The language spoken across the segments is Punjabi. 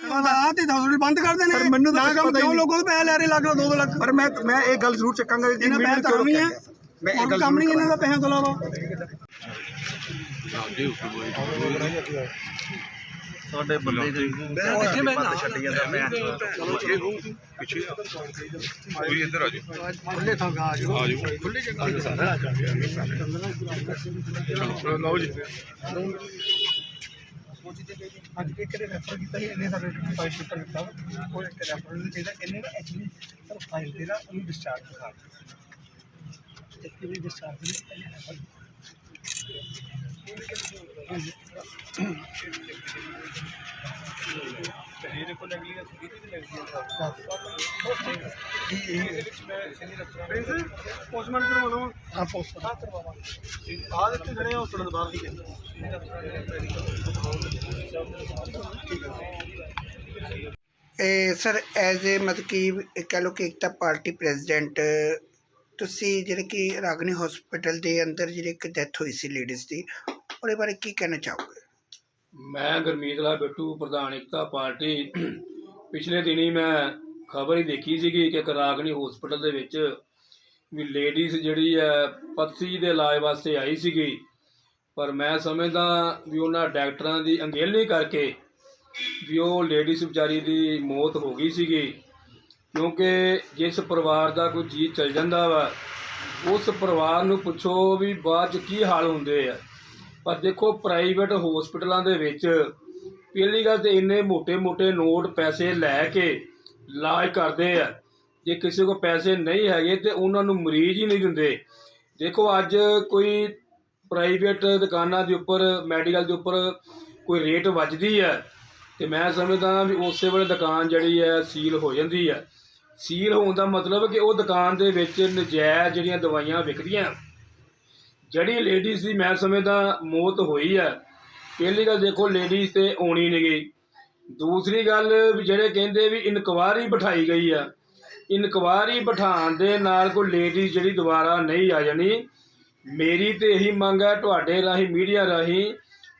ਆ ਤੇ ਹਸਪੀਟਲ ਬੰਦ ਕਰ ਦੇਣੇ। ਸਰ, ਮੈਨੂੰ ਤਾਂ ਪਤਾ ਹੀ ਕਿਉਂ ਨਹੀਂ। ਲੋਕਾਂ ਨੂੰ ਪੈਸੇ ਲੈ ਰਹੇ ਲੱਖ ਲੱਖ ਦੋ ਦੋ ਲੱਖ। ਪਰ ਮੈਂ ਮੈਂ ਇਹ ਗੱਲ ਜ਼ਰੂਰ ਚੱਕਾਂਗਾ ਕਿ ਇਹਨਾਂ ਪੈਸੇ ਤਾਂ ਨਹੀਂ ਹੈ। ਮੈਂ ਇਹ ਗੱਲ ਕੰਮ ਨਹੀਂ ਇਹਨਾਂ ਦਾ ਪੈਸਿਆਂ ਤੋਂ ਇਲਾਵਾ। ਸਾਡੇ ਬੰਦੇ ਦੇ ਕਿੱਥੇ ਮੈਂ ਨਾ ਛੱਡ ਜਾਂਦਾ ਮੈਂ ਪਿੱਛੇ ਕੋਈ ਇੱਧਰ ਆ ਜਾਓ। ਖੁੱਲੇ ਥਾਂ ਆ ਜਾਓ। ਆ ਜਾਓ। ਖੁੱਲੇ ਜਗ੍ਹਾ ਲਓ ਜੀ। ਅੱਜ ਇੱਕ ਦੇ ਰੈਫਰ ਕੀਤਾ ਸੀ ਇਹਨੇ ਸਾਡੇ ਫਾਈਲ ਪੇਪਰ ਦਿੱਤਾ ਵਾ। ਉਹ ਇੱਕ ਰੈਫਰ ਨੂੰ ਚਾਹੀਦਾ ਇਹਨੇ ਨਾ ਐਕਚੁਅਲੀ ਸਰ ਫਾਈਲ ਤੇ ਨਾ ਉਹਨੂੰ ਡਿਸਚਾਰਜ ਦਿਖਾ ਦਿੱਤੀ ਇੱਕ ਵੀ ਡਿਸਚਾਰਜ ਨਹੀਂ ਇਹਨੇ refer ਇਹਦੇ ਕੋਲ ਅਗਲੀ ਅਸਲੀ ਤੇ ਲੱਗਦੀ ਹੈ ਪੋਸਟਮਾਰਟਮ ਕਰਵਾਉਣਾ ਹਾਂ ਪੋਸਟਮਾਰਟਮ ਹਾਂ ਆ ਦਿੱਤੇ ਖੜੇ ਹਸਪਤਾਲ ਬਾਹਰ ਹੀ ਇਹ ਸਰ ਐਜ਼ ਏ ਮਤਲਬ ਕਿ ਇਹ ਕਹਿ ਲਓ ਕਿ ਇੱਕ ਤਾਂ ਪਾਰਟੀ ਪ੍ਰੈਜ਼ੀਡੈਂਟ ਤੁਸੀਂ ਜਿਹੜੇ ਕਿ ਰਾਗਨੀ ਹਸਪੀਟਲ ਦੇ ਅੰਦਰ ਜਿਹੜੀ ਇੱਕ ਡੈਥ ਹੋਈ ਸੀ ਲੇਡੀਜ਼ ਦੀ ਉਹਦੇ ਬਾਰੇ ਕੀ ਕਹਿਣਾ ਚਾਹੋਗੇ? ਮੈਂ ਗੁਰਮੀਤ ਲਾਲ ਬਿੱਟੂ, ਪ੍ਰਧਾਨ ਏਕਤਾ ਪਾਰਟੀ। ਪਿਛਲੇ ਦਿਨੀ ਮੈਂ ਖਬਰ ਹੀ ਦੇਖੀ ਸੀਗੀ ਕਿ ਕਰਾਗਨੀ ਹਸਪੀਟਲ ਦੇ ਵਿੱਚ ਵੀ ਲੇਡੀਜ਼ ਜਿਹੜੀ ਹੈ ਪੱਥਰੀ ਦੇ ਇਲਾਜ ਵਾਸਤੇ ਆਈ ਸੀਗੀ। ਪਰ ਮੈਂ ਸਮਝਦਾ ਵੀ ਉਹਨਾਂ ਡਾਕਟਰਾਂ ਦੀ ਅੰਗੇਲੀ ਕਰਕੇ ਵੀ ਉਹ ਲੇਡੀਜ਼ ਵਿਚਾਰੀ ਦੀ ਮੌਤ ਹੋ ਗਈ ਸੀਗੀ। ਕਿਉਂਕਿ ਜਿਸ ਪਰਿਵਾਰ ਦਾ ਕੋਈ ਜੀ ਚੱਲ ਜਾਂਦਾ ਵਾ, ਉਸ ਪਰਿਵਾਰ ਨੂੰ ਪੁੱਛੋ ਵੀ ਬਾਅਦ ਚ ਕੀ ਹਾਲ ਹੁੰਦੇ ਆ। ਪਰ ਦੇਖੋ ਪ੍ਰਾਈਵੇਟ ਹਸਪੀਟਲਾਂ ਦੇ ਵਿੱਚ ਪਹਿਲੀ ਗੱਲ ਤੇ ਇੰਨੇ ਮੋٹے-ਮੋٹے ਨੋਟ ਪੈਸੇ ਲੈ ਕੇ ਇਲਾਜ ਕਰਦੇ ਆ। ਜੇ ਕਿਸੇ ਕੋਲ ਪੈਸੇ ਨਹੀਂ ਹੈਗੇ ਤੇ ਉਹਨਾਂ ਨੂੰ ਮਰੀਜ਼ ਹੀ ਨਹੀਂ ਦਿੰਦੇ। ਦੇਖੋ ਅੱਜ ਕੋਈ ਪ੍ਰਾਈਵੇਟ ਦੁਕਾਨਾਂ ਦੇ ਉੱਪਰ, ਮੈਡੀਕਲ ਦੇ ਉੱਪਰ ਕੋਈ ਰੇਟ ਵੱਜਦੀ ਹੈ ਤੇ ਮੈਂ ਸਮਝਦਾ ਵੀ ਉਸੇ ਵੇਲੇ ਦੁਕਾਨ ਜਿਹੜੀ ਹੈ ਸੀਲ ਹੋ ਜਾਂਦੀ ਹੈ ਸੀਲ ਹੋਣ ਦਾ ਮਤਲਬ ਕਿ ਉਹ ਦੁਕਾਨ ਦੇ ਵਿੱਚ ਨਜਾਇਜ਼ ਜਿਹੜੀਆਂ ਦਵਾਈਆਂ ਵਿਕਦੀਆਂ। ਜਿਹੜੀ ਲੇਡੀਜ਼ ਦੀ ਮੈਂ ਸਮਝਦਾ ਮੌਤ ਹੋਈ ਹੈ ਪਹਿਲੀ ਗੱਲ ਦੇਖੋ ਲੇਡੀਜ਼ ਤੇ ਆਉਣੀ ਨਹੀਂ ਗਈ ਦੂਸਰੀ ਗੱਲ ਵੀ ਜਿਹੜੇ ਕਹਿੰਦੇ ਵੀ ਇਨਕੁਆਰੀ ਬਿਠਾਈ ਗਈ ਆ, ਇਨਕੁਆਰੀ ਬਿਠਾਉਣ ਦੇ ਨਾਲ ਕੋਈ ਲੇਡੀਜ਼ ਜਿਹੜੀ ਦੁਬਾਰਾ ਨਹੀਂ ਆ ਜਾਣੀ। ਮੇਰੀ ਤੇ ਇਹੀ ਮੰਗ ਹੈ ਤੁਹਾਡੇ ਰਾਹੀਂ ਮੀਡੀਆ ਰਾਹੀਂ,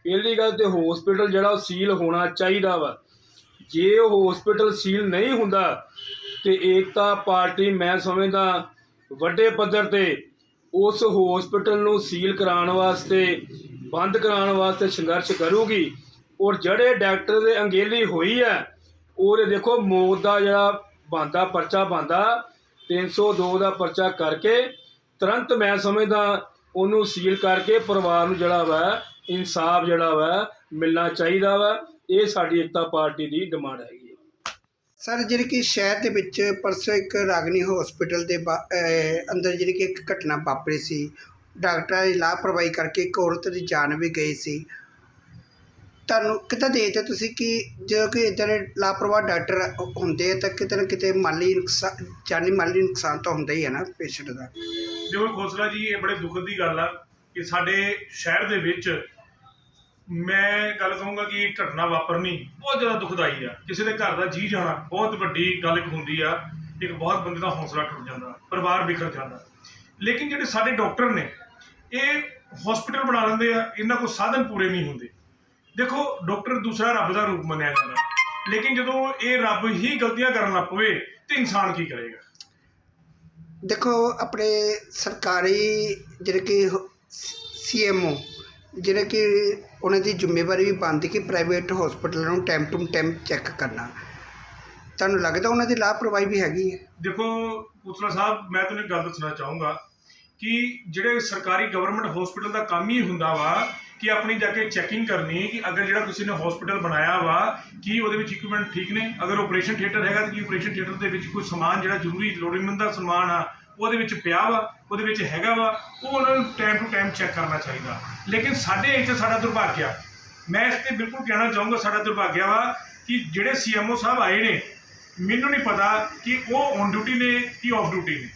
ਪਹਿਲੀ ਗੱਲ ਤੇ ਹਸਪੀਟਲ ਜਿਹੜਾ ਉਹ ਸੀਲ ਹੋਣਾ ਚਾਹੀਦਾ ਵਾ। ਜੇ ਉਹ ਹਸਪੀਟਲ ਸੀਲ ਨਹੀਂ ਹੁੰਦਾ ਤੇ ਏਕਤਾ ਪਾਰਟੀ ਮੈਂ ਸਮਝਦਾ ਵੱਡੇ ਪੱਧਰ ਤੇ ਉਸ ਹਸਪੀਟਲ ਨੂੰ ਸੀਲ ਕਰਾਉਣ ਵਾਸਤੇ, ਬੰਦ ਕਰਾਉਣ ਵਾਸਤੇ ਸੰਘਰਸ਼ ਕਰੂਗੀ। ਔਰ ਜਿਹੜੇ ਡਾਕਟਰ ਦੇ ਅੰਗੇਲੀ ਹੋਈ ਹੈ ਉਹਦੇ ਦੇਖੋ ਮੌਤ ਦਾ ਜਿਹੜਾ ਬੰਦਾ ਪਰਚਾ ਬੰਦਾ 302 ਦਾ ਪਰਚਾ ਕਰਕੇ ਤੁਰੰਤ ਮੈਂ ਸਮਝਦਾ ਉਹਨੂੰ ਸੀਲ ਕਰਕੇ ਪਰਿਵਾਰ ਨੂੰ ਜਿਹੜਾ ਵਾ, ਇਨਸਾਫ ਜਿਹੜਾ ਵਾ ਮਿਲਣਾ ਚਾਹੀਦਾ ਵਾ। ਇਹ ਸਾਡੀ ਏਕਤਾ ਪਾਰਟੀ ਦੀ ਡਿਮਾਂਡ ਹੈਗੀ। ਹੈ ਸਰ, ਜਿਹੜੀ ਕਿ ਸ਼ਹਿਰ ਦੇ ਵਿੱਚ ਪਰਸੋਂ ਇੱਕ ਰਾਗਨੀ ਹਸਪੀਟਲ ਦੇ ਬਾ- ਅੰਦਰ ਜਿਹੜੀ ਕਿ ਇੱਕ ਘਟਨਾ ਵਾਪਰੀ ਸੀ, ਡਾਕਟਰਾਂ ਦੀ ਲਾਪਰਵਾਹੀ ਕਰਕੇ ਇੱਕ ਔਰਤ ਦੀ ਜਾਨ ਵੀ ਗਈ ਸੀ। ਤੁਹਾਨੂੰ ਕਿੱਦਾਂ ਦੇਖਦੇ ਹੋ ਤੁਸੀਂ ਕਿ ਜਦੋਂ ਕਿ ਇੱਦਾਂ ਦੇ ਲਾਪਰਵਾਹ ਡਾਕਟਰ ਹੁੰਦੇ ਆ ਤਾਂ ਕਿਤੇ ਨਾ ਕਿਤੇ ਮਾਲੀ ਨੁਕਸਾਨ ਜਾਨੀ ਮਾਲੀ ਨੁਕਸਾਨ ਤਾਂ ਹੁੰਦਾ ਹੀ ਹੈ ਨਾ ਪੇਸ਼ੈਂਟ ਦਾ? ਦੇਖੋ ਖੋਸਲਾ ਜੀ, ਇਹ ਬੜੇ ਦੁੱਖ ਦੀ ਗੱਲ ਆ ਕਿ ਸਾਡੇ ਸ਼ਹਿਰ ਦੇ ਵਿੱਚ ਮੈਂ ਗੱਲ ਕਹੂੰਗਾ ਕਿ ਘਟਨਾ ਵਾਪਰਨੀ ਬਹੁਤ ਜ਼ਿਆਦਾ ਦੁਖਦਾਈ ਆ। ਕਿਸੇ ਦੇ ਘਰ ਦਾ ਜੀ ਜਾਣਾ ਬਹੁਤ ਵੱਡੀ ਗੱਲ ਇੱਕ ਹੁੰਦੀ ਆ, ਇੱਕ ਬਹੁਤ ਬੰਦੇ ਦਾ ਹੌਸਲਾ ਟੁੱਟ ਜਾਂਦਾ, ਪਰਿਵਾਰ ਵਿਖਰ ਜਾਂਦਾ। ਲੇਕਿਨ ਜਿਹੜੇ ਸਾਡੇ ਡਾਕਟਰ ਨੇ, ਇਹ ਹਸਪੀਟਲ ਬਣਾ ਲੈਂਦੇ ਆ, ਇਹਨਾਂ ਕੋਲ ਸਾਧਨ ਪੂਰੇ ਨਹੀਂ ਹੁੰਦੇ। ਦੇਖੋ, ਡਾਕਟਰ ਦੂਸਰਾ ਰੱਬ ਦਾ ਰੂਪ ਮੰਨਿਆ ਜਾਂਦਾ। ਲੇਕਿਨ ਜਦੋਂ ਇਹ ਰੱਬ ਹੀ ਗਲਤੀਆਂ ਕਰਨ ਲੱਗ ਪਵੇ, ਤੇ ਇਨਸਾਨ ਕੀ ਕਰੇਗਾ? ਦੇਖੋ, ਆਪਣੇ ਸਰਕਾਰੀ ਜਿਹੜੇ ਕਿ ਸੀਐਮਓ ਜਿਹੜੇ ਕਿ ਉਹਨਾਂ ਦੀ ਜ਼ਿੰਮੇਵਾਰੀ ਵੀ ਬਣਦੀ ਕਿ ਪ੍ਰਾਈਵੇਟ ਹਸਪੀਟਲਾਂ ਨੂੰ ਟਾਈਮ ਟੂ ਟਾਈਮ ਚੈੱਕ ਕਰਨਾ। ਤੁਹਾਨੂੰ ਲੱਗਦਾ ਉਹਨਾਂ ਦੀ ਲਾਪਰਵਾਹੀ ਵੀ ਹੈਗੀ ਹੈ? ਦੇਖੋ ਪੁੱਤਰਾ ਸਾਹਿਬ, ਮੈਂ ਤੁਹਾਨੂੰ ਇੱਕ ਗੱਲ ਦੱਸਣਾ ਚਾਹੂੰਗਾ ਕਿ ਜਿਹੜੇ ਸਰਕਾਰੀ ਗਵਰਨਮੈਂਟ ਹਸਪੀਟਲ ਦਾ ਕੰਮ ਹੀ ਹੁੰਦਾ ਵਾ ਕਿ ਆਪਣੀ ਜਾ ਕੇ ਚੈਕਿੰਗ ਕਰਨੀ ਕਿ ਅਗਰ ਜਿਹੜਾ ਤੁਸੀਂ ਨੇ ਹਸਪੀਟਲ ਬਣਾਇਆ ਵਾ, ਕੀ ਉਹਦੇ ਵਿੱਚ ਇਕਵਿਪਮੈਂਟ ਠੀਕ ਨੇ? ਅਗਰ ਆਪਰੇਸ਼ਨ ਥੀਏਟਰ ਹੈਗਾ ਤਾਂ ਕੀ ਆਪਰੇਸ਼ਨ ਥੀਏਟਰ ਦੇ ਵਿੱਚ ਕੋਈ ਸਮਾਨ ਜਿਹੜਾ ਜ਼ਰੂਰੀ ਲੋੜੀਂਦ ਦਾ ਸਮਾਨ ਆ ਉਹਦੇ ਵਿੱਚ ਪਿਆ ਵਾ, ਉਹਦੇ ਵਿੱਚ ਹੈਗਾ ਵਾ, ਉਹ ਉਹਨਾਂ ਨੂੰ ਟਾਈਮ ਟੂ ਟਾਈਮ ਚੈੱਕ ਕਰਨਾ ਚਾਹੀਦਾ। ਲੇਕਿਨ ਸਾਡੇ ਇੱਥੇ ਸਾਡਾ ਦੁਰਭਾਗਿਆ। ਮੈਂ ਇਸ ਤੇ ਬਿਲਕੁਲ ਕਹਿਣਾ ਚਾਹੂੰਗਾ, ਸਾਡਾ ਦੁਰਭਾਗਿਆ ਵਾ ਕਿ ਜਿਹੜੇ ਸੀਐਮਓ ਸਾਹਿਬ ਆਏ ਨੇ, ਮੈਨੂੰ ਨਹੀਂ ਪਤਾ ਕਿ ਉਹ ਔਨ ਡਿਊਟੀ ਨੇ ਕਿ ਆਫ ਡਿਊਟੀ ਨੇ।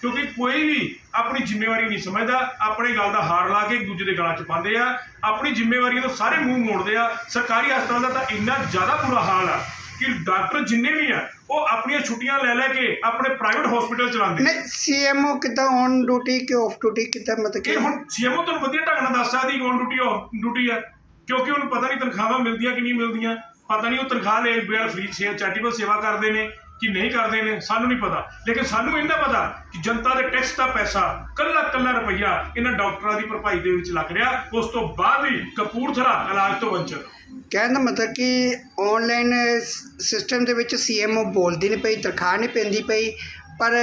ਕਿਉਂਕਿ ਕੋਈ ਵੀ ਆਪਣੀ ਜ਼ਿੰਮੇਵਾਰੀ ਨਹੀਂ ਸਮਝਦਾ, ਆਪਣੇ ਗੱਲ ਦਾ ਹਾਰ ਲਾ ਕੇ ਇੱਕ ਦੂਜੇ ਦੇ ਗਲਾਂ 'ਚ ਪਾਉਂਦੇ ਆ, ਆਪਣੀ ਜ਼ਿੰਮੇਵਾਰੀ ਤੋਂ ਸਾਰੇ ਮੂੰਹ ਮੋੜਦੇ ਆ। ਸਰਕਾਰੀ ਹਸਪਤਾਲ ਦਾ ਤਾਂ ਇੰਨਾ ਜ਼ਿਆਦਾ ਬੁਰਾ ਹਾਲ ਆ ਕਿ ਡਾਕਟਰ ਜਿੰਨੇ ਵੀ ਆ ਉਹ ਆਪਣੀਆਂ ਛੁੱਟੀਆਂ ਲੈ ਲੈ ਕੇ ਆਪਣੇ ਪ੍ਰਾਈਵੇਟ ਹਸਪੀਟਲ ਚਲਾਉਂਦੇ ਨਹੀਂ ਸੀਐਮਓ ਕਿੱਦਾਂ ਔਨ ਡਿਊਟੀ ਕਿ ਆਫ ਡਿਊਟੀ ਕਿੱਦਾਂ ਮਤਲਬ ਕਿ ਕਿ ਹੁਣ ਸੀਐਮਓ ਤੁਹਾਨੂੰ ਵਧੀਆ ਢੰਗ ਨਾਲ ਦੱਸ ਸਕਦੀ ਕੌਣ ਡਿਊਟੀ ਆਫ ਡਿਊਟੀ ਆ ਕਿਉਂਕਿ ਉਹਨੂੰ ਪਤਾ ਨਹੀਂ ਤਨਖਾਹਾਂ ਮਿਲਦੀਆਂ ਕਿ ਨਹੀਂ ਮਿਲਦੀਆਂ। ਪਤਾ ਨਹੀਂ ਉਹ ਤਨਖਾਹ ਲੈ ਬਿਨਾਂ ਫ੍ਰੀ ਸੇਵਾ ਚੈਰੀਟੇਬਲ ਸੇਵਾ ਕਰਦੇ ਨੇ। ਕਿ ਨਹੀਂ ਕਰਦੇ ਨੇ ਸਾਨੂੰ ਨਹੀਂ ਪਤਾ। ਲੇਕਿਨ ਸਾਨੂੰ ਇਹਨਾਂ ਪਤਾ ਕਿ ਜਨਤਾ ਦੇ ਟੈਕਸ ਦਾ ਪੈਸਾ ਕੱਲਾ ਕੱਲਾ ਰੁਪਈਆ ਇਹਨਾਂ ਡਾਕਟਰਾਂ ਦੀ ਭਰਪਾਈ ਦੇ ਵਿੱਚ ਲੱਗ ਰਿਹਾ। ਉਸ ਤੋਂ ਬਾਅਦ ਵੀ ਕਪੂਰਥਲਾ ਇਲਾਜ ਤੋਂ ਵੰਚਿਤ। ਕਹਿਣ ਦਾ ਮਤਲਬ ਕਿ ਆਨਲਾਈਨ ਸਿਸਟਮ ਦੇ ਵਿੱਚ ਸੀਐਮਓ ਬੋਲਦੀ ਨਹੀਂ ਪਈ ਤਨਖਾਹ ਨਹੀਂ ਪੈਂਦੀ ਪਈ ਪਰ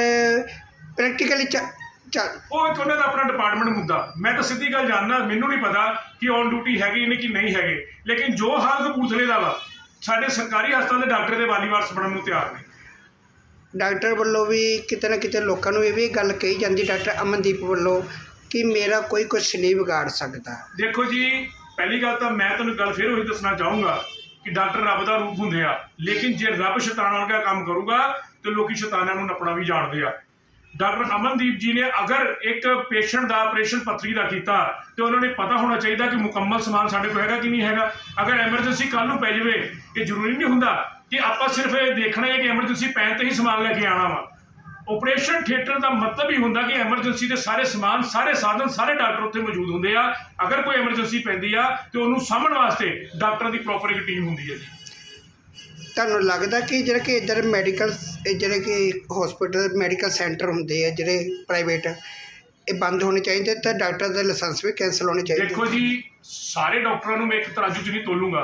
ਪ੍ਰੈਕਟੀਕਲੀ ਚੱਲ ਉਹ ਇੱਕ ਉਹਨਾਂ ਦਾ ਆਪਣਾ ਡਿਪਾਰਟਮੈਂਟ ਮੁੱਦਾ। ਮੈਂ ਤਾਂ ਸਿੱਧੀ ਗੱਲ ਜਾਣਦਾ ਮੈਨੂੰ ਨਹੀਂ ਪਤਾ ਕਿ ਔਨ ਡਿਊਟੀ ਹੈਗੇ ਨੇ ਕਿ ਨਹੀਂ ਹੈਗੇ। ਲੇਕਿਨ ਜੋ ਹਾਲ ਕਪੂਰਥਲੇ ਦਾ ਵਾ ਸਾਡੇ ਸਰਕਾਰੀ ਹਸਪਤਾਲ ਦੇ ਡਾਕਟਰ ਦੇ ਵਾਲੀ ਵਾਰਸ ਬਣਨ ਨੂੰ ਤਿਆਰ ਨੇ। ਡਾਕਟਰ ਵੱਲੋਂ ਵੀ ਕਿਤੇ ਨਾ ਕਿਤੇ ਲੋਕਾਂ ਨੂੰ ਇਹ ਵੀ ਗੱਲ ਕਹੀ ਜਾਂਦੀ, ਡਾਕਟਰ ਅਮਨਦੀਪ ਵੱਲੋਂ ਕਿ ਮੇਰਾ ਕੋਈ ਕੁਛ ਨਹੀਂ ਵਿਗਾੜ ਸਕਦਾ। ਦੇਖੋ ਜੀ, ਪਹਿਲੀ ਗੱਲ ਤਾਂ ਮੈਂ ਤੁਹਾਨੂੰ ਗੱਲ ਫਿਰ ਉਹੀ ਦੱਸਣਾ ਚਾਹੂੰਗਾ ਕਿ ਡਾਕਟਰ ਰੱਬ ਦਾ ਰੂਪ ਹੁੰਦੇ ਆ, ਲੇਕਿਨ ਜੇ ਰੱਬ ਸ਼ੈਤਾਨਾਂ ਵਰਗਾ ਕੰਮ ਕਰੂਗਾ, ਤੇ ਲੋਕੀ ਸ਼ੈਤਾਨਾਂ ਨੂੰ ਨੱਪਣਾ ਵੀ ਜਾਣਦੇ ਆ। ਡਾਕਟਰ ਅਮਨਦੀਪ ਜੀ ਨੇ ਅਗਰ ਇੱਕ ਪੇਸ਼ੈਂਟ ਦਾ ਆਪਰੇਸ਼ਨ ਪੱਥਰੀ ਦਾ ਕੀਤਾ, ਤੇ ਉਹਨਾਂ ਨੇ ਪਤਾ ਹੋਣਾ ਚਾਹੀਦਾ ਕਿ ਮੁਕੰਮਲ ਸਮਾਨ ਸਾਡੇ ਕੋਲ ਹੈਗਾ ਕਿ ਨਹੀਂ ਹੈਗਾ। ਅਗਰ ਐਮਰਜੈਂਸੀ ਕੱਲ ਨੂੰ ਪੈ ਜਾਵੇ, ਇਹ ਜ਼ਰੂਰੀ ਨਹੀਂ ਹੁੰਦਾ ਕਿ ਆਪਾਂ ਸਿਰਫ ਇਹ ਦੇਖਣਾ ਹੈ ਕਿ ਐਮਰਜੈਂਸੀ ਪੈਣ ਤੇ ਹੀ ਸਮਾਨ ਲੈ ਕੇ ਆਣਾ ਵਾ। ਆਪਰੇਸ਼ਨ ਥੀਏਟਰ ਦਾ ਮਤਲਬ ਹੀ ਹੁੰਦਾ ਕਿ ਐਮਰਜੈਂਸੀ ਦੇ ਸਾਰੇ ਸਮਾਨ ਸਾਰੇ ਸਾਧਨ ਸਾਰੇ ਡਾਕਟਰ ਉੱਥੇ ਮੌਜੂਦ ਹੁੰਦੇ ਆ। ਅਗਰ ਕੋਈ ਐਮਰਜੈਂਸੀ ਪੈਂਦੀ ਆ ਤੇ ਉਹਨੂੰ ਸਾਂਭਣ ਵਾਸਤੇ ਡਾਕਟਰਾਂ ਦੀ ਪ੍ਰੋਪਰ ਇੱਕ ਟੀਮ ਹੁੰਦੀ ਹੈ ਜੀ। ਤੁਹਾਨੂੰ ਲੱਗਦਾ ਕਿ ਜਿਹੜੇ ਕਿ ਇੱਧਰ ਮੈਡੀਕਲ ਜਿਹੜੇ ਕਿ ਹਸਪੀਟਲ ਮੈਡੀਕਲ ਸੈਂਟਰ ਹੁੰਦੇ ਆ ਜਿਹੜੇ ਪ੍ਰਾਈਵੇਟ ਇਹ ਬੰਦ ਹੋਣੇ ਚਾਹੀਦੇ ਤਾਂ ਡਾਕਟਰ ਦਾ ਲਾਇਸੈਂਸ ਵੀ ਕੈਂਸਲ ਹੋਣੇ ਚਾਹੀਦੇ? ਦੇਖੋ ਜੀ ਸਾਰੇ ਡਾਕਟਰਾਂ ਨੂੰ ਮੈਂ ਇੱਕ ਤਰਾਜੂ 'ਚ ਨਹੀਂ ਤੋਲੂੰਗਾ।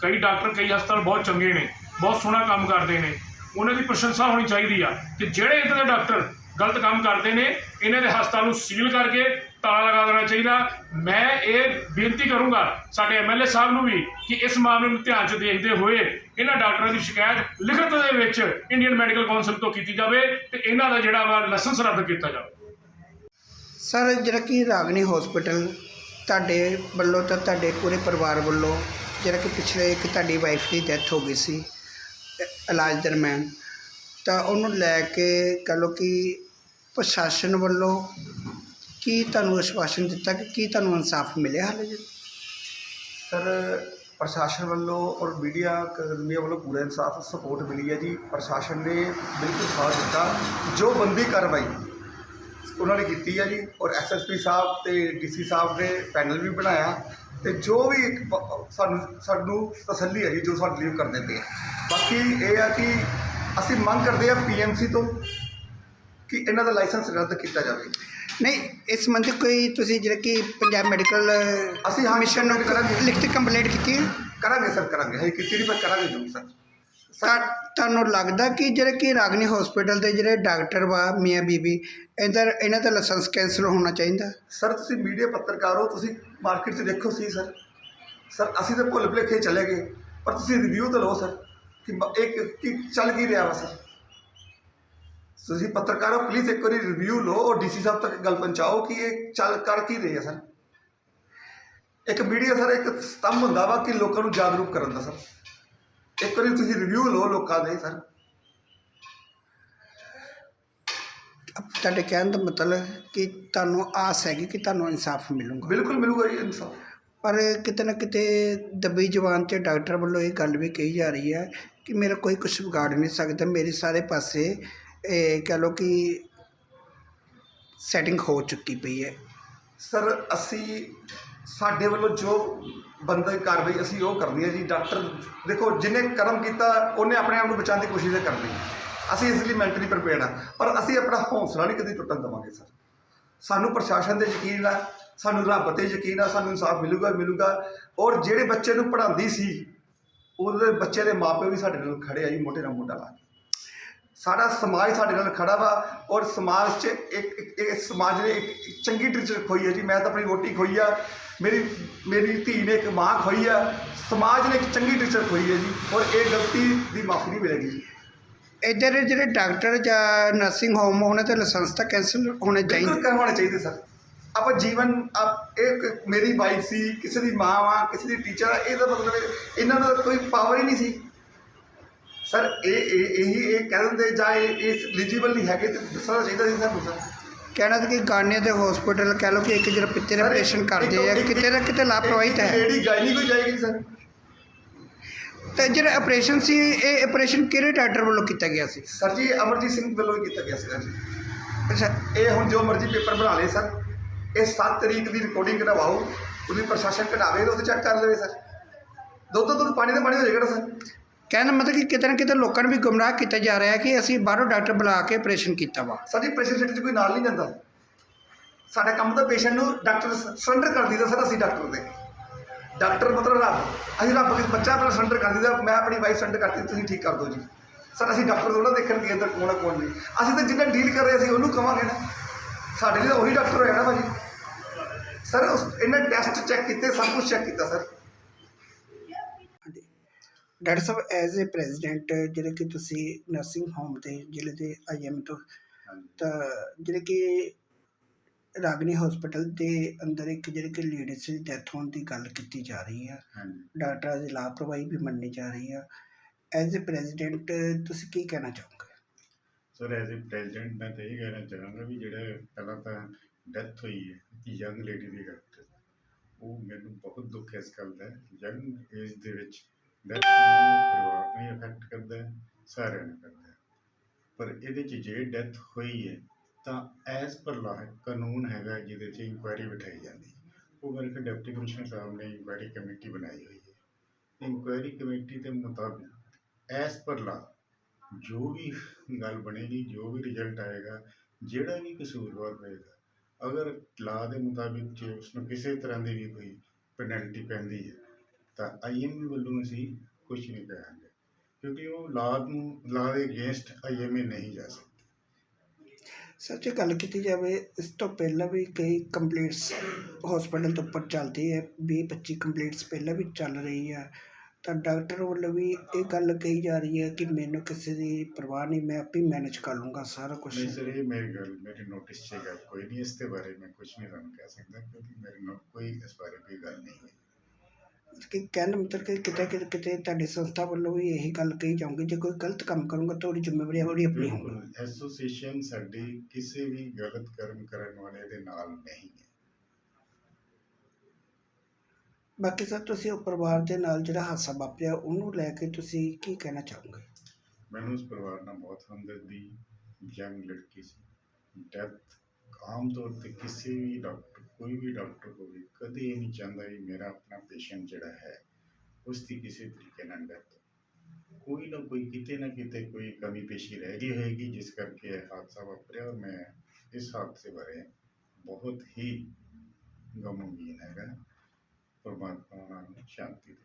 ਕਈ ਡਾਕਟਰ ਕਈ ਹਸਪਤਾਲ ਬਹੁਤ ਚੰਗੇ ਨੇ। ਬਹੁਤ ਸੋਹਣਾ ਕੰਮ ਕਰਦੇ ਨੇ। ਉਹਨਾਂ ਦੀ ਪ੍ਰਸ਼ੰਸਾ ਹੋਣੀ ਚਾਹੀਦੀ ਆ ਤੇ ਜਿਹੜੇ ਇੱਦਾਂ ਦੇ ਡਾਕਟਰ ਗਲਤ ਕੰਮ ਕਰਦੇ ਨੇ, ਇਹਨਾਂ ਦੇ ਹਸਪਤਾਲ ਨੂੰ ਸੀਲ ਕਰਕੇ ਤਾਲਾ ਲਗਾ ਦੇਣਾ ਚਾਹੀਦਾ। ਮੈਂ ਇਹ ਬੇਨਤੀ ਕਰੂੰਗਾ ਸਾਡੇ ਐਮਐਲਏ ਸਾਹਿਬ ਨੂੰ ਵੀ ਕਿ ਇਸ ਮਾਮਲੇ ਨੂੰ ਧਿਆਨ 'ਚ ਦੇਖਦੇ ਹੋਏ ਇਹਨਾਂ ਡਾਕਟਰਾਂ ਦੀ ਸ਼ਿਕਾਇਤ ਲਿਖਤ ਦੇ ਵਿੱਚ ਇੰਡੀਅਨ ਮੈਡੀਕਲ ਕੌਂਸਲ ਤੋਂ ਕੀਤੀ ਜਾਵੇ ਤੇ ਇਹਨਾਂ ਦਾ ਜਿਹੜਾ ਵਾ ਲਾਇਸੈਂਸ ਰੱਦ ਕੀਤਾ ਜਾਵੇ। ਸਰ, ਜਿਹੜਾ ਕਿ ਰਾਗਨੀ ਹਸਪੀਟਲ ਤੁਹਾਡੇ ਵੱਲੋਂ ਤਾਂ ਤੁਹਾਡੇ ਪੂਰੇ ਪਰਿਵਾਰ ਵੱਲੋਂ, ਜਿਹੜਾ ਕਿ ਪਿਛਲੇ ਇੱਕ ਤੁਹਾਡੀ ਵਾਈਫ ਦੀ ਡੈਥ ਹੋ ਗਈ ਸੀ ਇਲਾਜ ਦਰਮਿਆਨ। ਤਾਂ ਉਹਨੂੰ ਲੈ ਕੇ ਕਹਿ ਲਓ ਕਿ ਪ੍ਰਸ਼ਾਸਨ ਵੱਲੋਂ ਕੀ ਤੁਹਾਨੂੰ ਆਸ਼ਵਾਸਨ ਦਿੱਤਾ ਕਿ ਕੀ ਤੁਹਾਨੂੰ ਇਨਸਾਫ ਮਿਲਿਆ ਹਾਲੇ ਜੀ? ਸਰ, ਪ੍ਰਸ਼ਾਸਨ ਵੱਲੋਂ ਔਰ ਮੀਡੀਆ ਕਰਮੀਆਂ ਵੱਲੋਂ ਪੂਰਾ ਇਨਸਾਫ, ਸਪੋਰਟ ਮਿਲੀ ਹੈ ਜੀ। ਪ੍ਰਸ਼ਾਸਨ ਨੇ ਬਿਲਕੁਲ ਸਾਥ ਦਿੱਤਾ। ਜੋ ਬੰਦੀ ਕਾਰਵਾਈ ਉਹਨਾਂ ਨੇ ਕੀਤੀ ਹੈ ਜੀ ਔਰ ਐਸਐਸਪੀ ਸਾਹਿਬ ਤੇ ਡੀਸੀ ਸਾਹਿਬ ਨੇ ਪੈਨਲ ਵੀ ਬਣਾਇਆ ਤੇ ਜੋ ਵੀ ਇੱਕ ਸਾਨੂੰ ਸਾਨੂੰ ਤਸੱਲੀ ਹੈ ਜੀ ਜੋ ਸਾਡੇ ਲਈ ਕਰ ਦਿੰਦੇ ਆ। ਬਾਕੀ ਇਹ ਆ ਕਿ ਅਸੀਂ ਮੰਗ ਕਰਦੇ ਆ ਪੀਐਮਸੀ ਤੋਂ ਕਿ ਇਹਨਾਂ ਦਾ ਲਾਇਸੈਂਸ ਰੱਦ ਕੀਤਾ ਜਾਵੇ। ਨਹੀਂ ਇਸ ਸੰਬੰਧੀ ਕੋਈ ਤੁਸੀਂ ਜਿਹੜਾ ਕਿ ਪੰਜਾਬ ਮੈਡੀਕਲ ਅਸੀਂ ਹਾਂ ਕਮਿਸ਼ਨ ਨੂੰ ਕਰਾਂਗੇ। ਲਿਖਤੀ ਕੰਪਲੇਂਟ ਕੀਤੀ ਹੈ? ਕਰਾਂਗੇ ਸਰ ਕਰਾਂਗੇ। ਹਜੇ ਕੀਤੀ ਨਹੀਂ ਪਰ ਕਰਾਂਗੇ ਜ਼ਰੂਰ ਸਰ। ਤੁਹਾਨੂੰ ਲੱਗਦਾ ਕਿ ਜਿਹੜੇ ਕਿ ਰਾਗਨੀ ਹਸਪੀਟਲ ਦੇ ਜਿਹੜੇ ਡਾਕਟਰ ਵਾ, ਮੀਆਂ ਬੀਬੀ, ਇਹਦਾ, ਇਹਨਾਂ ਦਾ ਲਾਇਸੈਂਸ ਕੈਂਸਲ ਹੋਣਾ ਚਾਹੀਦਾ? ਸਰ ਤੁਸੀਂ ਮੀਡੀਆ ਪੱਤਰਕਾਰ ਹੋ, ਤੁਸੀਂ ਮਾਰਕੀਟ 'ਚ ਦੇਖੋ ਸੀ ਸਰ ਸਰ ਅਸੀਂ ਤਾਂ ਭੁੱਲ ਭੁਲੇਖੇ ਚਲੇ ਗਏ, ਪਰ ਤੁਸੀਂ ਰਿਵਿਊ ਤਾਂ ਲਓ ਸਰ ਕਿ ਬ- ਇਹ ਕਿ- ਕੀ ਚੱਲ ਕੀ ਰਿਹਾ ਵਾ ਸਰ ਤੁਸੀਂ ਪੱਤਰਕਾਰ ਹੋ ਪਲੀਜ਼ ਇੱਕ ਵਾਰੀ ਰਿਵਿਊ ਲਓ ਔਰ ਡੀਸੀ ਸਾਹਿਬ ਤੱਕ ਗੱਲ ਪਹੁੰਚਾਓ ਕਿ ਇਹ ਚੱਲ ਕਰ ਕੀ ਰਹੀ ਆ ਸਰ ਇੱਕ ਮੀਡੀਆ ਸਰ ਇੱਕ ਸਤੰਭ ਹੁੰਦਾ ਵਾ ਕਿ ਲੋਕਾਂ ਨੂੰ ਜਾਗਰੂਕ ਕਰਨ ਦਾ ਸਰ ਇੱਕ ਵਾਰੀ ਤੁਸੀਂ ਰਿਵਿਊ ਲਓ ਲੋਕਾਂ ਦੇ ਸਰ। ਤੁਹਾਡੇ ਕਹਿਣ ਦਾ ਮਤਲਬ ਕਿ ਤੁਹਾਨੂੰ ਆਸ ਹੈਗੀ ਕਿ ਤੁਹਾਨੂੰ ਇਨਸਾਫ ਮਿਲੂਗਾ। ਬਿਲਕੁਲ ਮਿਲੂਗਾ ਜੀ ਇਨਸਾਫ। ਪਰ ਕਿਤੇ ਨਾ ਕਿਤੇ ਦੱਬੀ ਜ਼ੁਬਾਨ 'ਚ ਡਾਕਟਰ ਵੱਲੋਂ ਇਹ ਗੱਲ ਵੀ ਕਹੀ ਜਾ ਰਹੀ ਹੈ ਕਿ ਮੇਰਾ ਕੋਈ ਕੁਝ ਵਿਗਾੜ ਨਹੀਂ ਸਕਦਾ ਮੇਰੇ ਸਾਰੇ ਪਾਸੇ ਇਹ ਕਹਿ ਲਓ ਕਿ ਸੈਟਿੰਗ ਹੋ ਚੁੱਕੀ ਪਈ ਹੈ। ਸਰ ਅਸੀਂ ਸਾਡੇ ਵੱਲੋਂ ਜੋ ਬੰਦਾ ਕਾਰਵਾਈ ਅਸੀਂ ਉਹ ਕਰਨੀ ਹੈ ਜੀ, ਡਾਕਟਰ, ਦੇਖੋ ਜਿਹਨੇ ਕਰਮ ਕੀਤਾ, ਉਹਨੇ ਆਪਣੇ ਆਪ ਨੂੰ ਬਚਾਉਣ ਦੀ ਕੋਸ਼ਿਸ਼ ਤਾਂ ਕਰਨੀ ਅਸੀਂ ਇਸ ਲਈ ਮੈਂਟਲੀ ਪ੍ਰਿਪੇਅਰਡ ਆ ਪਰ ਅਸੀਂ ਆਪਣਾ ਹੌਸਲਾ ਨਹੀਂ ਕਦੀ ਟੁੱਟਣ ਦੇਵਾਂਗੇ, ਸਰ। ਸਾਨੂੰ ਪ੍ਰਸ਼ਾਸਨ ਤੇ ਯਕੀਨ ਆ, ਸਾਨੂੰ ਰੱਬ ਤੇ ਯਕੀਨ ਆ, ਸਾਨੂੰ ਇਨਸਾਫ ਮਿਲੂਗਾ ਮਿਲੂਗਾ। ਔਰ ਜਿਹੜੇ ਬੱਚੇ ਨੂੰ ਪੜ੍ਹਾਉਂਦੀ ਸੀ, ਉਹਦੇ ਬੱਚੇ ਦੇ ਮਾਪੇ ਵੀ ਸਾਡੇ ਨਾਲ ਖੜੇ ਆ ਜੀ, ਮੋਟੇ ਨਾਲ ਮੋਟਾ ਲਾ ਕੇ। ਸਾਡਾ ਸਮਾਜ ਸਾਡੇ ਨਾਲ ਖੜਾ ਵਾ ਔਰ ਸਮਾਜ 'ਚ ਇੱਕ ਇੱਕ ਸਮਾਜ ਨੇ ਇੱਕ ਚੰਗੀ ਟੀਚਰ ਖੋਈ ਹੈ ਜੀ। ਮੈਂ ਤਾਂ ਆਪਣੀ ਵੋਟੀ ਖੋਈ ਆ। ਮੇਰੀ ਮੇਰੀ ਧੀ ਨੇ ਇੱਕ ਮਾਂ ਖੋਈ ਆ। ਸਮਾਜ ਨੇ ਇੱਕ ਚੰਗੀ ਟੀਚਰ ਖੋਈ ਹੈ ਜੀ। ਔਰ ਇਹ ਗਲਤੀ ਦੀ ਮਾਫੀ ਨਹੀਂ ਮਿਲੇਗੀ ਜੀ। ਇੱਧਰ ਜਿਹੜੇ ਡਾਕਟਰ ਜਾਂ ਨਰਸਿੰਗ ਹੋਮ ਉਹਨਾਂ ਦੇ ਲਾਇਸੈਂਸ ਤਾਂ ਕੈਂਸਲ ਹੋਣੇ ਚਾਹੀਦੇ। ਬਿਲਕੁਲ ਕਰਵਾਉਣੇ ਚਾਹੀਦੇ ਸਰ। ਆਪਾਂ ਜੀਵਨ ਇੱਕ ਮੇਰੀ ਵਾਈਫ ਸੀ ਕਿਸੇ ਦੀ ਮਾਂ ਵਾ ਕਿਸੇ ਦੀ ਟੀਚਰ ਆ ਇਹਦਾ ਮਤਲਬ ਇਹ- ਇਹਨਾਂ ਦਾ ਕੋਈ ਪਾਵਰ ਹੀ ਨਹੀਂ ਸੀ। ਸਰ ਇਹ ਇਹ ਇਹੀ ਇਹ ਕਹਿ ਦਿੰਦੇ ਜਾਂ ਇਹ ਇਸ ਐਲੀਜੀਬਲ ਨਹੀਂ ਹੈਗੇ ਤੇ ਦੱਸਣਾ ਚਾਹੀਦਾ ਸੀ ਸਾਨੂੰ ਸਰ। ਕਹਿਣਾ ਤਾਂ ਕਿ ਗਾਨੇ ਦੇ ਹਸਪੀਟਲ ਕਹਿ ਲਓ ਕਿ ਇੱਕ ਜਿਹੜਾ ਪਿੱਤੇ ਦਾ ਆਪਰੇਸ਼ਨ ਕਰਦੇ ਆ ਕਿਤੇ ਨਾ ਕਿਤੇ ਲਾਪਰਵਾਹੀ ਤਾਂ ਹੈ। ਲੇਡੀ ਗਾਇਨੀ ਕੋਈ ਜਾਏਗੀ ਸਰ। ਤੇ ਜਿਹੜਾ ਆਪਰੇਸ਼ਨ ਸੀ ਇਹ ਆਪਰੇਸ਼ਨ ਕਿਹੜੇ ਡਾਕਟਰ ਵੱਲੋਂ ਕੀਤਾ ਗਿਆ ਸੀ? ਸਰ ਜੀ ਅਮਰਜੀਤ ਸਿੰਘ ਵੱਲੋਂ ਹੀ ਕੀਤਾ ਗਿਆ ਸੀ ਜੀ। ਅੱਛਾ। ਇਹ ਹੁਣ ਜੋ ਮਰਜ਼ੀ ਪੇਪਰ ਬਣਾ ਲਏ ਸਰ। ਇਹ 7 ਤਰੀਕ ਦੀ ਰਿਕਾਰਡਿੰਗ ਕਢਵਾਓ ਉਹਦੀ ਪ੍ਰਸ਼ਾਸਨ ਕਢਾਵੇ ਤਾਂ ਚੈੱਕ ਕਰ ਲਵੇ ਸਰ। ਦੁੱਧ ਤੋਂ ਦੁੱਧ ਪਾਣੀ ਦਾ ਪਾਣੀ ਹੋ ਜਾਏਗਾ ਸਰ। ਕਹਿਣ ਦਾ ਮਤਲਬ ਕਿ ਕਿਤੇ ਨਾ ਕਿਤੇ ਲੋਕਾਂ ਨੂੰ ਵੀ ਗੁੰਮਰਾਹ ਕੀਤਾ ਜਾ ਰਿਹਾ ਹੈ ਕਿ ਅਸੀਂ ਬਾਹਰੋਂ ਡਾਕਟਰ ਬੁਲਾ ਕੇ ਆਪਰੇਸ਼ਨ ਕੀਤਾ ਵਾ। ਸਾਡੀ ਪ੍ਰੈਸ਼ਰ ਸਿਟੀ 'ਚ ਕੋਈ ਨਾਲ ਨਹੀਂ ਜਾਂਦਾ। ਸਾਡਾ ਕੰਮ ਤਾਂ ਪੇਸ਼ੈਂਟ ਨੂੰ ਡਾਕਟਰ ਸਰੈਂਡਰ ਕਰ ਦਿੰਦਾ ਸਰ ਅਸੀਂ ਡਾਕਟਰ ਦੇ। ਡਾਕਟਰ ਮਤਲਬ ਰੱਬ। ਅਸੀਂ ਰੱਬ ਦੇ ਬੱਚਾ ਆਪਣਾ ਸਰੈਂਡਰ ਕਰ ਦਿੰਦਾ ਮੈਂ ਆਪਣੀ ਵਾਈਫ ਸਰੈਂਡਰ ਕਰਤੀ ਤੁਸੀਂ ਠੀਕ ਕਰ ਦਿਓ ਜੀ। ਸਰ ਅਸੀਂ ਡਾਕਟਰ ਥੋੜਾ ਦੇਖਣ ਕਿ ਅੰਦਰ ਕੌਣ ਹੈ ਕੌਣ ਨਹੀਂ। ਅਸੀਂ ਤਾਂ ਜਿੰਨਾ ਡੀਲ ਕਰ ਰਹੇ ਅਸੀਂ ਉਹਨੂੰ ਕਵਾਂਗੇ ਨਾ। ਸਾਡੇ ਲਈ ਤਾਂ ਉਹੀ ਡਾਕਟਰ ਹੋਇਆ ਨਾ ਭਾਜੀ। ਸਰ ਉਸ, ਇਹਨਾਂ ਟੈਸਟ ਚੈੱਕ ਕੀਤੇ, ਸਭ ਕੁਝ ਚੈੱਕ ਕੀਤਾ ਸਰ। ਡਾਕਟਰ ਸਾਹਿਬ ਐਜ਼ ਅ ਪ੍ਰੈਜ਼ੀਡੈਂਟ ਜਿਹੜੇ ਕਿ ਤੁਸੀਂ ਨਰਸਿੰਗ ਹੋਮ ਦੇ ਜ਼ਿਲ੍ਹੇ ਦੇ ਆਈਐਮ ਤੋਂ ਤਾਂ ਜਿਹੜੇ ਕਿ ਰਾਗਨੀ ਹਸਪੀਟਲ ਦੇ ਅੰਦਰ ਇੱਕ ਜਿਹੜੇ ਕਿ ਲੇਡੀਜ਼ ਦੀ ਡੈਥ ਹੋਣ ਦੀ ਗੱਲ ਕੀਤੀ ਜਾ ਰਹੀ ਹੈ ਡਾਕਟਰਾਂ ਦੀ ਲਾਪਰਵਾਹੀ ਵੀ ਮੰਨੀ ਜਾ ਰਹੀ ਹੈ ਐਜ਼ ਅ ਪ੍ਰੈਜ਼ੀਡੈਂਟ ਤੁਸੀਂ ਕੀ ਕਹਿਣਾ ਚਾਹੋਗੇ? ਸਰ ਐਜ਼ ਅ ਪ੍ਰੈਜ਼ੀਡੈਂਟ ਮੈਂ ਤਾਂ ਇਹ ਕਹਿਣਾ ਚਾਹਾਂਗਾ ਵੀ ਜਿਹੜਾ ਪਹਿਲਾਂ ਤਾਂ ਡੈਥ ਹੋਈ ਹੈ ਇੱਕ ਯੰਗ ਲੇਡੀ ਦੀ ਗੱਲ ਉਹ ਮੈਨੂੰ ਬਹੁਤ ਦੁੱਖ ਇਸ ਗੱਲ ਦਾ ਯੰਗ ਏਜ ਦੇ ਵਿੱਚ ਡੈਥ ਪਰਿਵਾਰ ਨੂੰ ਇਫੈਕਟ ਕਰਦਾ ਹੈ, ਸਾਰਿਆਂ ਨੂੰ ਕਰਦਾ ਹੈ। ਪਰ ਇਹਦੇ 'ਚ ਜੇ ਡੈਥ ਹੋਈ ਹੈ, ਤਾਂ ਐਸ ਪਰ ਲਾ ਕਾਨੂੰਨ ਹੈਗਾ ਜਿਹਦੇ 'ਚ ਇਨਕੁਆਇਰੀ ਬਿਠਾਈ ਜਾਂਦੀ ਹੈ। ਉਹ ਮੇਰੇ ਕੋਲ ਡਿਪਟੀ ਕਮਿਸ਼ਨਰ ਸਾਹਿਬ ਨੇ ਇਨਕੁਆਇਰੀ ਕਮੇਟੀ ਬਣਾਈ ਹੋਈ ਹੈ। ਇਨਕੁਆਇਰੀ ਕਮੇਟੀ ਦੇ ਮੁਤਾਬਿਕ ਐਸ ਪਰ ਲਾ ਜੋ ਵੀ ਗੱਲ ਬਣੇਗੀ, ਜੋ ਵੀ ਰਿਜ਼ਲਟ ਆਏਗਾ, ਜਿਹੜਾ ਵੀ ਕਸੂਰਵਾਰ ਹੋਏਗਾ, ਅਗਰ ਲਾ ਦੇ ਮੁਤਾਬਿਕ ਜੇ ਉਸ ਨੂੰ ਕਿਸੇ ਤਰ੍ਹਾਂ ਦੀ ਵੀ ਕੋਈ ਪੈਨਲਟੀ ਪੈਂਦੀ ਹੈ ਤਾਂ ਆਈਐਮਏ ਵੱਲੋਂ ਅਸੀਂ ਕੁਝ ਨਹੀਂ ਕਰਾਂਗੇ ਕਿਉਂਕਿ ਉਹ ਲਾ ਨੂੰ ਲਾ ਦੇ ਅਗੇਂਸਟ ਆਈਐਮਏ ਨਹੀਂ ਜਾ ਸਕਦਾ। ਸੱਚ ਗੱਲ ਕੀਤੀ ਜਾਵੇ ਇਸ ਤੋਂ ਪਹਿਲਾਂ ਵੀ ਕਈ ਕੰਪਲੀਟਸ ਹਸਪੀਟਲ ਤੋਂ ਉੱਪਰ ਚੱਲਦੀ ਹੈ 20 25 ਕੰਪਲੀਟਸ ਪਹਿਲਾਂ ਵੀ ਚੱਲ ਰਹੀ ਹੈ ਤਾਂ ਡਾਕਟਰ ਵੱਲੋਂ ਵੀ ਇਹ ਗੱਲ ਕਹੀ ਜਾ ਰਹੀ ਹੈ ਕਿ ਮੈਨੂੰ ਕਿਸੇ ਦੀ ਪਰਵਾਹ ਨਹੀਂ ਮੈਂ ਆਪੇ ਮੈਨੇਜ ਕਰ ਲੂੰਗਾ ਸਾਰਾ ਕੁਝ ਨਹੀਂ ਸਰ ਇਹ ਮੇਰੀ ਗੱਲ ਮੇਰੇ ਨੋਟਿਸ 'ਚ ਗੱਲ ਕੋਈ ਨਹੀਂ ਇਸ ਦੇ ਬਾਰੇ ਮੈਂ ਕੁਝ ਨਹੀਂ ਤੁਹਾਨੂੰ ਕਹਿ ਸਕਦਾ ਕਿਉਂਕਿ ਮੇਰੇ ਨਾਲ ਕੋਈ ਇਸ ਬਾਰੇ ਕੋਈ ਗੱਲ ਕਿ ਕਹਿਣ ਮਤਲਬ ਕਿ ਕਿਤੇ ਕਿਤੇ ਕਿਤੇ ਤੁਹਾਡੀ ਸੰਸਥਾ ਵੱਲੋਂ ਵੀ ਇਹੀ ਗੱਲ ਕਹੀ ਜਾਊਗੀ ਜੇ ਕੋਈ ਗਲਤ ਕੰਮ ਕਰੂੰਗਾ ਤਾਂ ਉਹਦੀ ਜ਼ਿੰਮੇਵਾਰੀ ਉਹਦੀ ਆਪਣੀ ਹੋਊਗੀ। ਬਿਲਕੁਲ ਐਸੋਸੀਏਸ਼ਨ ਸਾਡੀ ਕਿਸੇ ਵੀ ਗਲਤ ਕਰਮ ਕਰਨ ਵਾਲੇ ਦੇ ਨਾਲ ਨਹੀਂ ਹੈ। ਬਾਕੀ ਸਰ ਤੁਸੀਂ ਉਹ ਪਰਿਵਾਰ ਦੇ ਨਾਲ ਜਿਹੜਾ ਹਾਦਸਾ ਵਾਪਰਿਆ ਉਹਨੂੰ ਲੈ ਕੇ ਤੁਸੀਂ ਕੀ ਕਹਿਣਾ ਚਾਹੋਗੇ? ਮੈਨੂੰ ਉਸ ਪਰਿਵਾਰ ਨਾਲ ਬਹੁਤ ਹਮਦਰਦੀ ਯੰਗ ਲੜਕੀ ਸੀ। ਡੈਥ ਆਮ ਤੌਰ ਤੇ ਕਿਸੇ ਵੀ ਡਾਕਟਰ ਕੋਈ ਵੀ ਡਾਕਟਰ ਹੋਵੇ ਕਦੇ ਇਹ ਨਹੀਂ ਚਾਹੁੰਦਾ ਵੀ ਮੇਰਾ ਆਪਣਾ ਪੇਸ਼ੈਂਟ ਜਿਹੜਾ ਹੈ ਉਸ ਦੀ ਕਿਸੇ ਤਰੀਕੇ ਨਾਲ ਡੈਥ ਕੋਈ ਨਾ ਕੋਈ ਕਿਤੇ ਨਾ ਕਿਤੇ ਕੋਈ ਕਮੀ ਪੇਸ਼ੀ ਰਹਿ ਗਈ ਹੋਏਗੀ ਜਿਸ ਕਰਕੇ ਇਹ ਹਾਦਸਾ ਵਾਪਰਿਆ ਔਰ ਮੈਂ ਇਸ ਹਾਦਸੇ ਬਾਰੇ ਬਹੁਤ ਹੀ ਗਮਗੀਨ ਹੈਗਾ ਪਰਮਾਤਮਾ ਉਹਨਾਂ ਨੂੰ ਸ਼ਾਂਤੀ ਦੇ